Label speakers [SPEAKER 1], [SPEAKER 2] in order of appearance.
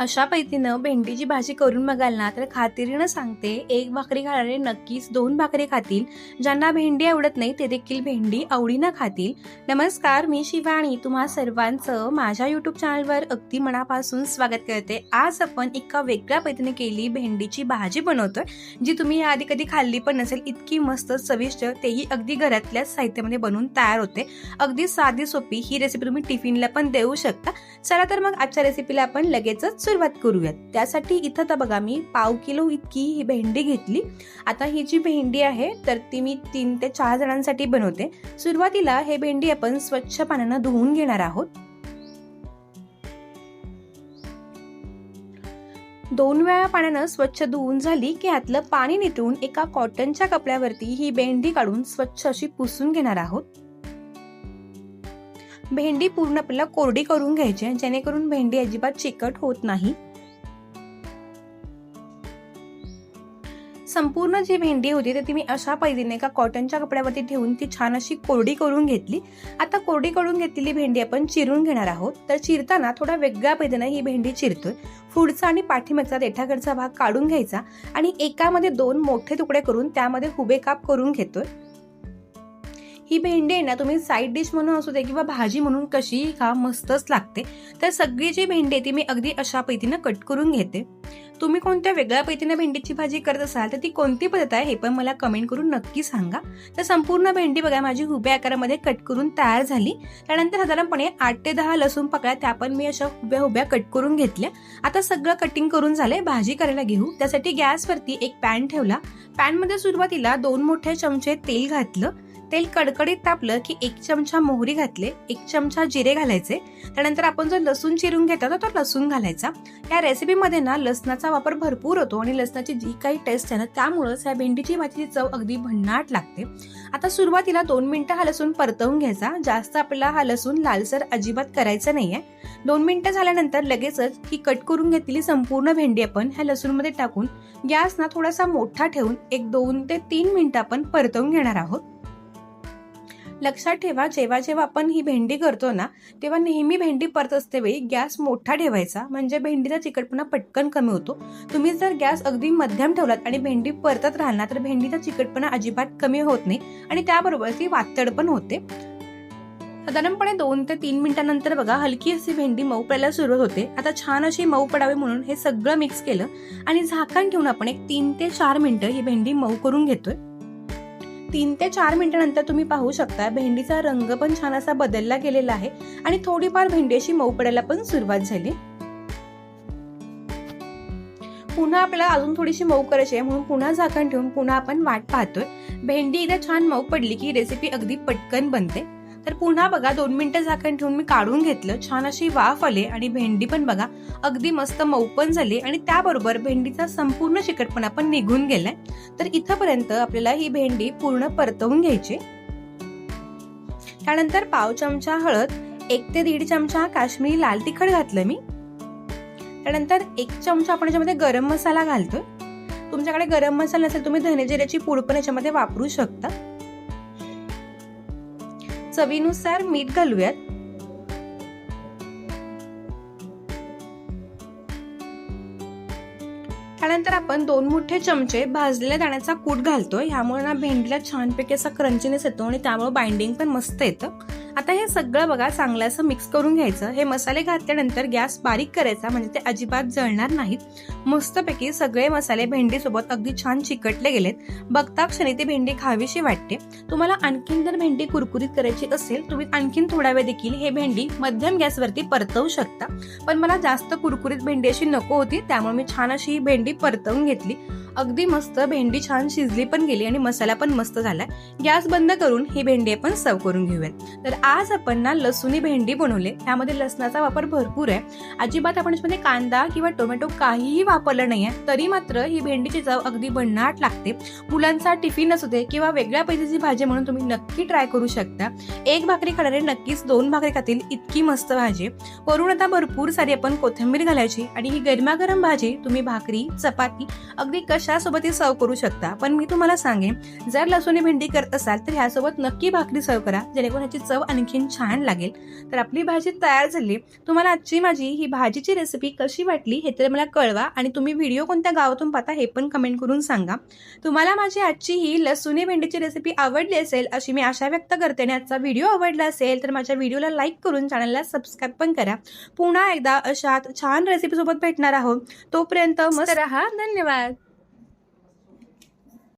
[SPEAKER 1] अशा पद्धतीनं भेंडीची भाजी करून बघाल ना तर खात्रीनं सांगते एक भाकरी खाणारे नक्कीच दोन भाकरी खातील. ज्यांना भेंडी आवडत नाही ते देखील भेंडी आवडीनं खातील. नमस्कार मी शिवाणी तुम्हा सर्वांचं माझ्या युट्यूब चॅनलवर अगदी मनापासून स्वागत करते. आज आपण एका वेगळ्या पद्धतीने केली भेंडीची भाजी बनवतोय जी तुम्ही याआधी कधी खाल्ली पण नसेल इतकी मस्त चविष्ट तेही अगदी घरातल्याच साहित्यामध्ये बनवून तयार होते. अगदी साधी सोपी ही रेसिपी तुम्ही टिफिनला पण देऊ शकता. चला तर मग आजच्या रेसिपीला आपण लगेचच सुरुवात करूयात. त्यासाठी इथं तर बघा मी पाव किलो इतकी ही भेंडी घेतली. आता ही जी भेंडी आहे तर ती मी तीन ते चार जणांसाठी बनवते. सुरुवातीला हे भेंडी आपण स्वच्छ पाण्यानं धुवून घेणार आहोत. दोन वेळा पाण्यानं स्वच्छ धुवून झाली की ह्यातलं पाणी निटून एका कॉटनच्या कपड्यावरती ही भेंडी काढून स्वच्छ अशी पुसून घेणार आहोत. भेंडी पूर्ण आपल्याला कोरडी करून घ्यायची आहे, जेणेकरून भेंडी अजिबात चिकट होत नाही. संपूर्ण जी भेंडी होती तर ती मी अशा पद्धतीने एका कॉटनच्या कपड्यावरती ठेवून ती छान अशी कोरडी करून घेतली. आता कोरडी करून घेतलेली भेंडी आपण चिरून घेणार आहोत. तर चिरताना थोडा वेगळ्या पद्धतीने ही भेंडी चिरतोय. पुढचा आणि पाठीमागचा देठाकडचा भाग काढून घ्यायचा आणि एकामध्ये दोन मोठे तुकडे करून त्यामध्ये हुबे काप करून घेतोय. ही भेंडी आहे ना तुम्ही साईड डिश म्हणून असू दे किंवा भाजी म्हणून कशी खा मस्तच लागते. तर सगळी जी भेंडी आहे ती मी अगदी अशा पद्धतीनं कट करून घेते. तुम्ही कोणत्या वेगळ्या पद्धतीनं भेंडीची भाजी करत असाल तर ती कोणती पद्धत आहे हे पण मला कमेंट करून नक्की सांगा. तर संपूर्ण भेंडी बघा माझी हुब्या आकारामध्ये कट करून तयार झाली. त्यानंतर साधारणपणे आठ ते दहा लसूण पकड्या त्या पण मी अशा हुब्या हुब्या कट करून घेतल्या. आता सगळं कटिंग करून झालंय भाजी करायला घेऊ. त्यासाठी गॅसवरती एक पॅन ठेवला. पॅनमध्ये सुरुवातीला दोन मोठे चमचे तेल घातलं. तेल कडकडीत तापलं की एक चमचा मोहरी घातले एक चमचा जिरे घालायचे. त्यानंतर आपण जो लसूण चिरून घेतो तो लसूण घालायचा. या रेसिपीमध्ये ना लसणाचा वापर भरपूर होतो आणि लसणाची जी काही टेस्ट आहे ना त्यामुळंच या भेंडीची भाजीची चव अगदी भन्नाट लागते. आता सुरुवातीला दोन मिनिटं हा लसूण परतवून घ्यायचा. जास्त आपल्याला हा लसूण लालसर अजिबात करायचा नाहीये. दोन मिनिटं झाल्यानंतर लगेचच ही कट करून घेतलेली संपूर्ण भेंडी आपण ह्या लसूणमध्ये टाकून गॅस ना थोडासा मोठा ठेवून एक दोन ते तीन मिनिटं आपण परतवून घेणार आहोत. लक्षात ठेवा जेव्हा जेव्हा आपण ही भेंडी करतो ना तेव्हा नेहमी भेंडी परत असते वेळी गॅस मोठा ठेवायचा. म्हणजे भेंडीचा चिकटपणा पटकन कमी होतो. तुम्ही जर गॅस अगदी मध्यम ठेवलात आणि भेंडी परतत राहिल ना तर भेंडीचा चिकटपणा अजिबात कमी होत नाही आणि त्याबरोबर ती वातड पण होते. साधारणपणे दोन ते तीन मिनिटांनंतर बघा हलकी अशी भेंडी मऊ पडायला सुरुवात होते. आता छान अशी मऊ पडावी म्हणून हे सगळं मिक्स केलं आणि झाकण ठेवून आपण एक तीन ते चार मिनिटं ही भेंडी मऊ करून घेतोय. तीन ते चार मिनिटानंतर तुम्ही पाहू शकता भेंडीचा रंग पण छान असा बदलला गेलेला आहे आणि थोडीफार भेंडी अशी मऊ पडायला पण सुरुवात झाली. पुन्हा आपल्याला अजून थोडीशी मऊ करायची आहे म्हणून पुन्हा झाकण ठेवून पुन्हा आपण वाट पाहतोय. भेंडी एकदा छान मऊ पडली की रेसिपी अगदी पटकन बनते. तर पुन्हा बघा दोन मिनिटं झाकण ठेवून मी काढून घेतलं. छान अशी वाफ आले आणि भेंडी पण बघा अगदी मस्त मऊ पण झाली आणि त्याबरोबर भेंडीचा संपूर्ण चिकटपणा पण निघून गेलाय. तर इथंपर्यंत आपल्याला ही भेंडी पूर्ण परतवून घ्यायची. त्यानंतर पाव चमचा हळद एक ते दीड चमचा काश्मीरी लाल तिखट घातलं मी. त्यानंतर एक चमचा आपण याच्यामध्ये गरम मसाला घालतोय. तुमच्याकडे गरम मसाला नसेल तुम्ही धने जिऱ्याची पूड पण याच्यामध्ये वापरू शकता. चवीनुसार मीठ घालूयात. त्यानंतर आपण दोन मोठे चमचे भाजलेल्या दाण्याचा कूट घालतोय. ह्यामुळे ना भेंडीला छानपैकी असा क्रंचीनेस येतो आणि त्यामुळे बाइंडिंग पण मस्त येतं. आता हे सगळं बघा चांगलं असं मिक्स करून घ्यायचं. हे मसाले घातल्यानंतर गॅस बारीक करायचा म्हणजे ते अजिबात जळणार नाहीत. मस्तपैकी सगळे मसाले भेंडीसोबत अगदी छान चिकटले गेलेत. बघता क्षणी ती भेंडी खावीशी वाटते. तुम्हाला आणखीन जर भेंडी कुरकुरीत करायची असेल तुम्ही आणखीन थोडा वेळ देखील हे भेंडी मध्यम गॅसवरती परतवू शकता. पण मला जास्त कुरकुरीत भेंडी अशी नको होती त्यामुळे मी छान अशी ही भेंडी परतवून घेतली. अगदी मस्त भेंडी छान शिजली पण गेली आणि मसाला पण मस्त झाला. गॅस बंद करून ही भेंडी आपण सर्व करून घेऊयात. तर आज आपण ना लसुनी भेंडी बनवले. त्यामध्ये लसणाचा वापर भरपूर आहे. अजिबात आपण याच्यामध्ये कांदा किंवा टोमॅटो काहीही वापरलं नाही आहे तरी मात्र ही भेंडीची चव अगदी भन्नाट लागते. मुलांचा टिफिन असू दे किंवा वेगळ्या पद्धतीची भाजी म्हणून तुम्ही नक्की ट्राय करू शकता. एक भाकरी खाणारे नक्कीच दोन भाकरी खातील इतकी मस्त भाजी. वरून आता भरपूर सारी आपण कोथिंबीर घालायची आणि ही गरमागरम भाजी तुम्ही भाकरी चपाती अगदी कशा कशासोबतही सर्व करू शकता? पण मी तुम्हाला सांगेन जर लसूणी भेंडी करत असाल तर ह्यासोबत नक्की भाकरी सर्व करा जेणेकरून ह्याची चव आणखीन छान लागेल. तर आपली भाजी तयार झाली. तुम्हाला आजची माझी ही भाजीची रेसिपी कशी वाटली हे तर मला कळवा आणि तुम्ही व्हिडिओ कोणत्या गावातून पाहता हे पण कमेंट करून सांगा. तुम्हाला माझी आजची ही लसुणी भेंडीची रेसिपी आवडली असेल अशी मी आशा व्यक्त करते आणि आजचा व्हिडिओ आवडला असेल तर माझ्या व्हिडिओला लाईक करून चॅनलला सबस्क्राईब पण करा. पुन्हा एकदा अशात छान रेसिपी सोबत भेटणार आहोत. तोपर्यंत मस्त राहा. धन्यवाद.